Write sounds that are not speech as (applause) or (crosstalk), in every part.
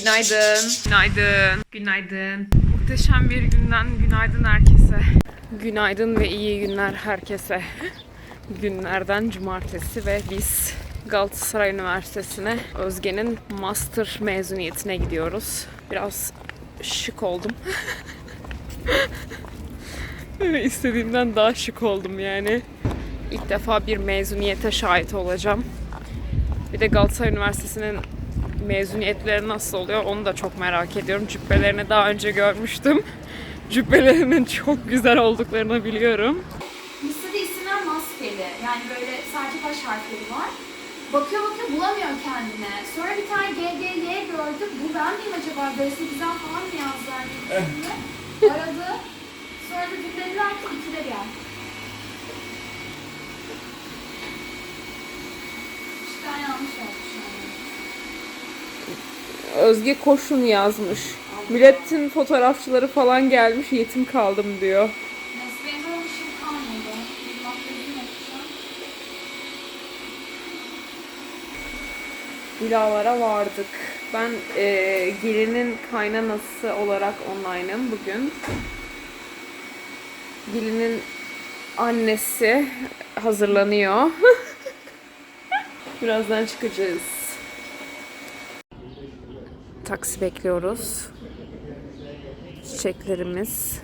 Günaydın. Günaydın. Günaydın. Muhteşem bir günden günaydın herkese. Günaydın ve iyi günler herkese. Günlerden cumartesi ve biz Galatasaray Üniversitesi'ne Özge'nin master mezuniyetine gidiyoruz. Biraz şık oldum. (laughs) İstediğimden daha şık oldum yani. İlk defa bir mezuniyete şahit olacağım. Bir de Galatasaray Üniversitesi'nin mezuniyetleri nasıl oluyor onu da çok merak ediyorum. Cübbelerini daha önce görmüştüm. (laughs) Cübbelerinin çok güzel olduklarını biliyorum. Listede isimler maskeli. Yani böyle sadece baş harfleri var. Bakıyor bakıyor bulamıyor kendine. Sonra bir tane GGY gördü. Bu ben miyim acaba? B8'den falan mı yazdılar? Aradı. Sonra da dediler ki ikide gel. Üç tane yanlış yani. Özge Koşun yazmış. Milletin fotoğrafçıları falan gelmiş yetim kaldım diyor. Vilalara vardık. Ben eee gelinin kaynanası olarak online'ım bugün. Gelinin annesi hazırlanıyor. (laughs) Birazdan çıkacağız. Taksi bekliyoruz. Çiçeklerimiz.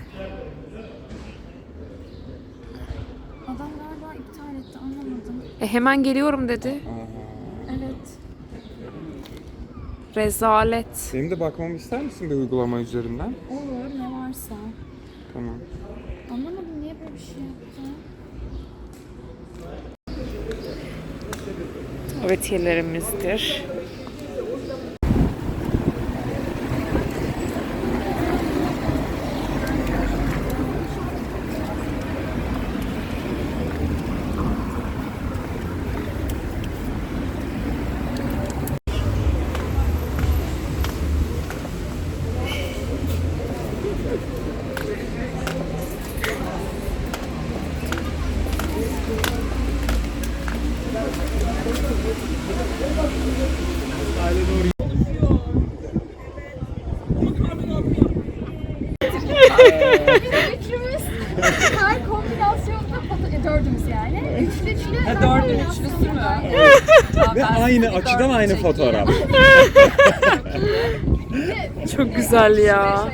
Adam galiba iptal etti anlamadım. E hemen geliyorum dedi. Evet. Rezalet. Benim de bakmamı ister misin bir uygulama üzerinden? Olur ne varsa. Tamam. Anlamadım niye böyle bir şey yaptı. Öğretiyelerimizdir. Üçümüz her kombinasyonda foto... E, dördümüz yani. Üçlü üçlü. Ha, dördün üçlüsü mü? Ve aynı açıdan aynı fotoğraf. Çok güzel ya.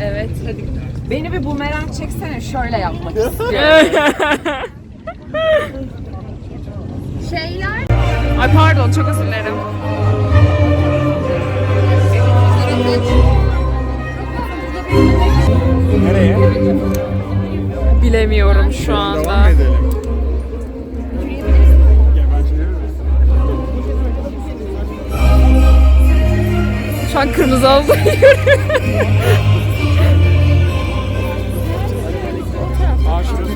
Evet hadi. Beni bir bumerang çeksene şöyle yapmak istiyorum. (laughs) Şeyler Ay pardon çok özür dilerim. Nereye? Bilemiyorum şu Devam anda. edelim. Ben çeviririm. Şu an kırmızı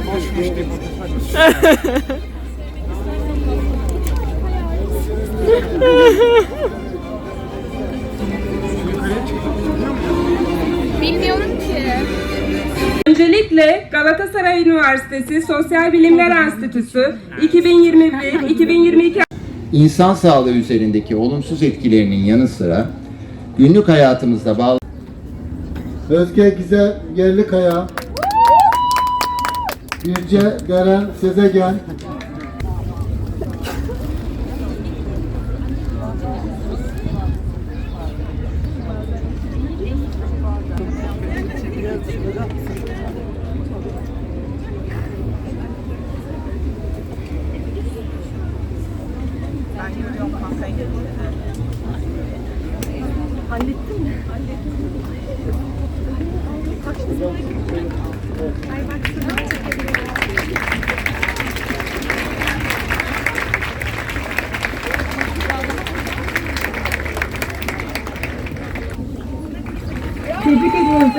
boşmuş diye (laughs) Üniversitesi Sosyal Bilimler Enstitüsü 2021-2022 İnsan sağlığı üzerindeki olumsuz etkilerinin yanı sıra günlük hayatımızda bağlı Özge Gize Yerlikaya Birce Deren Sezegen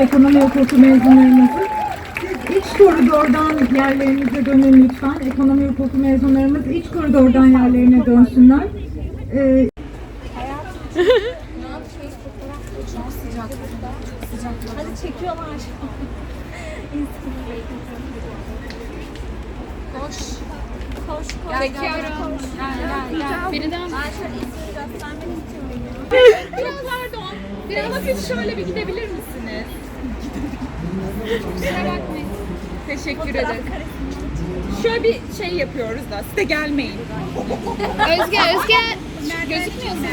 ekonomi hukuku mezunlarımızı. Siz iç koridordan yerlerinize dönün lütfen. Ekonomi hukuku mezunlarımız iç koridordan yerlerine dönsünler. Ee, Hadi çekiyorlar. Koş. Çekiyorum. Beni de Çok pardon. Biraz siz şöyle bir gidebilir misiniz? Kusura bakmayın. Teşekkür ederim. Şöyle bir şey yapıyoruz da siz de gelmeyin. (laughs) Özge, Özge gözükmüyorsun.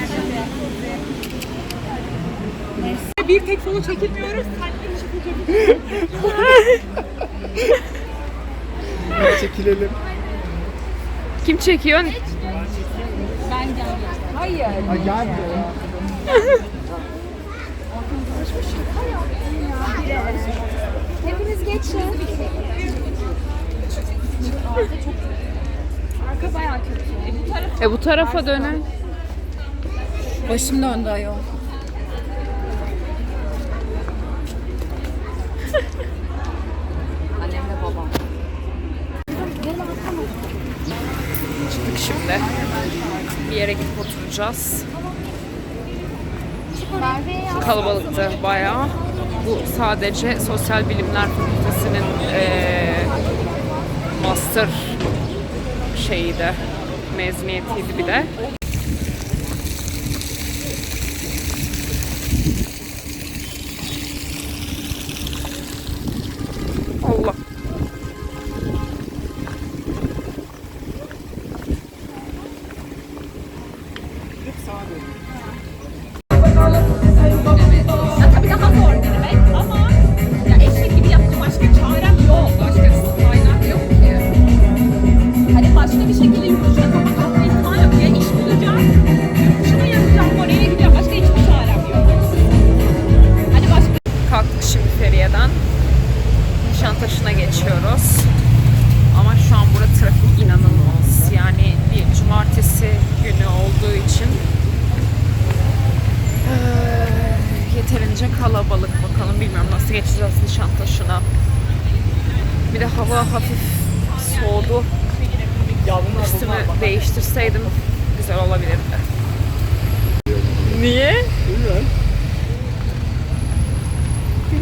Bir tek solu çekilmiyoruz. Çekilelim. Kim çekiyor? Hayır. Gel. (laughs) Hepiniz geçin. Arka bayağı kötü. E bu tarafa dönen. Başım döndü ayol. (laughs) Annemle babam. Çıktık şimdi. Bir yere gidip oturacağız. Kalabalıktı bayağı. Bu sadece Sosyal Bilimler Fakültesi'nin eee master şeyiydi. Mezuniyetiydi bir de. Nişantaşı'na. Bir de hava hafif soğudu. Üstümü değiştirseydim güzel olabilirdi. Niye?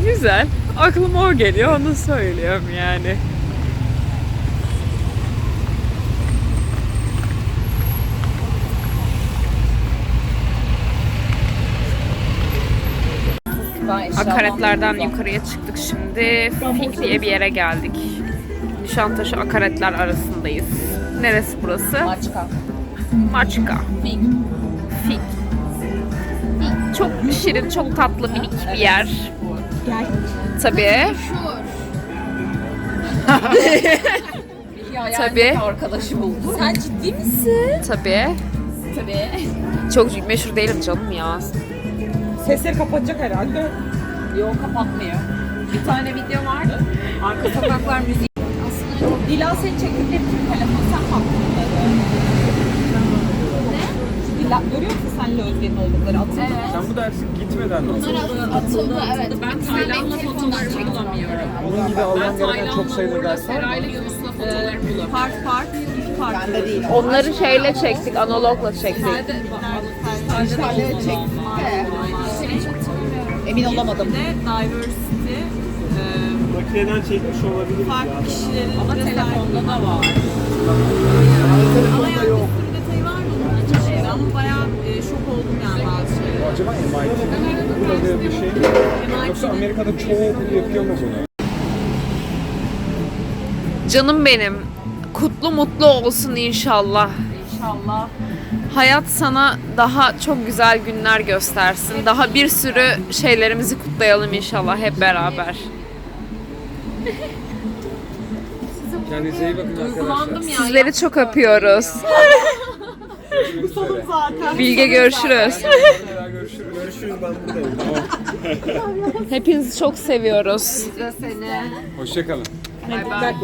Güzel. Aklıma o geliyor, onu söylüyorum yani. Akaretlerden yukarıya çıktık şimdi. Fik diye bir yere geldik. Nişantaşı akaretler arasındayız. Neresi burası? Maçka. Maçka. Fik. Fik. Çok şirin, çok tatlı, minik bir yer. Tabii. Ya (laughs) Tabii. arkadaşı buldu. Sen ciddi misin? Tabii. Tabii. Çok meşhur değilim canım ya. Sesleri kapatacak herhalde. Yok kapatmıyor. Bir tane video var. Arka sokaklar müziği. Dila seni çektikleri bütün telefon sen dedi. Ne? Dila, görüyor musun senle Özge'nin oldukları atıldı. Sen bu dersi gitmeden mi? Atıldı evet. Ben Taylan'la fotoğrafı bulamıyorum. Bunun gibi alman gereken çok sayıda ders var mı? Yunus'la fotoğrafı bulamıyorum. Part part, iki değil. Onları şeyle çektik, analogla çektik. Dijitalde çektim Emin olamadım. diversity Makineden çekmiş olabilir farklı kişilerin Ama telefonda da var. ama yani bir sürü detayı var mı bunun içinde ama bayağı e, şok oldum yani bazı şeyler. Acaba MIT'nin burada bir şey mi? Yoksa Amerika'da çoğu okul yapıyor mu bunu? Canım benim, kutlu mutlu olsun inşallah. İnşallah. Hayat sana daha çok güzel günler göstersin. Daha bir sürü şeylerimizi kutlayalım inşallah hep beraber. Kendinize iyi bakın arkadaşlar. Sizleri çok öpüyoruz. Bilge görüşürüz. Görüşürüz. Görüşürüz ben buradayım. Tamam. Hepinizi çok seviyoruz. Hoşçakalın. Bay bay.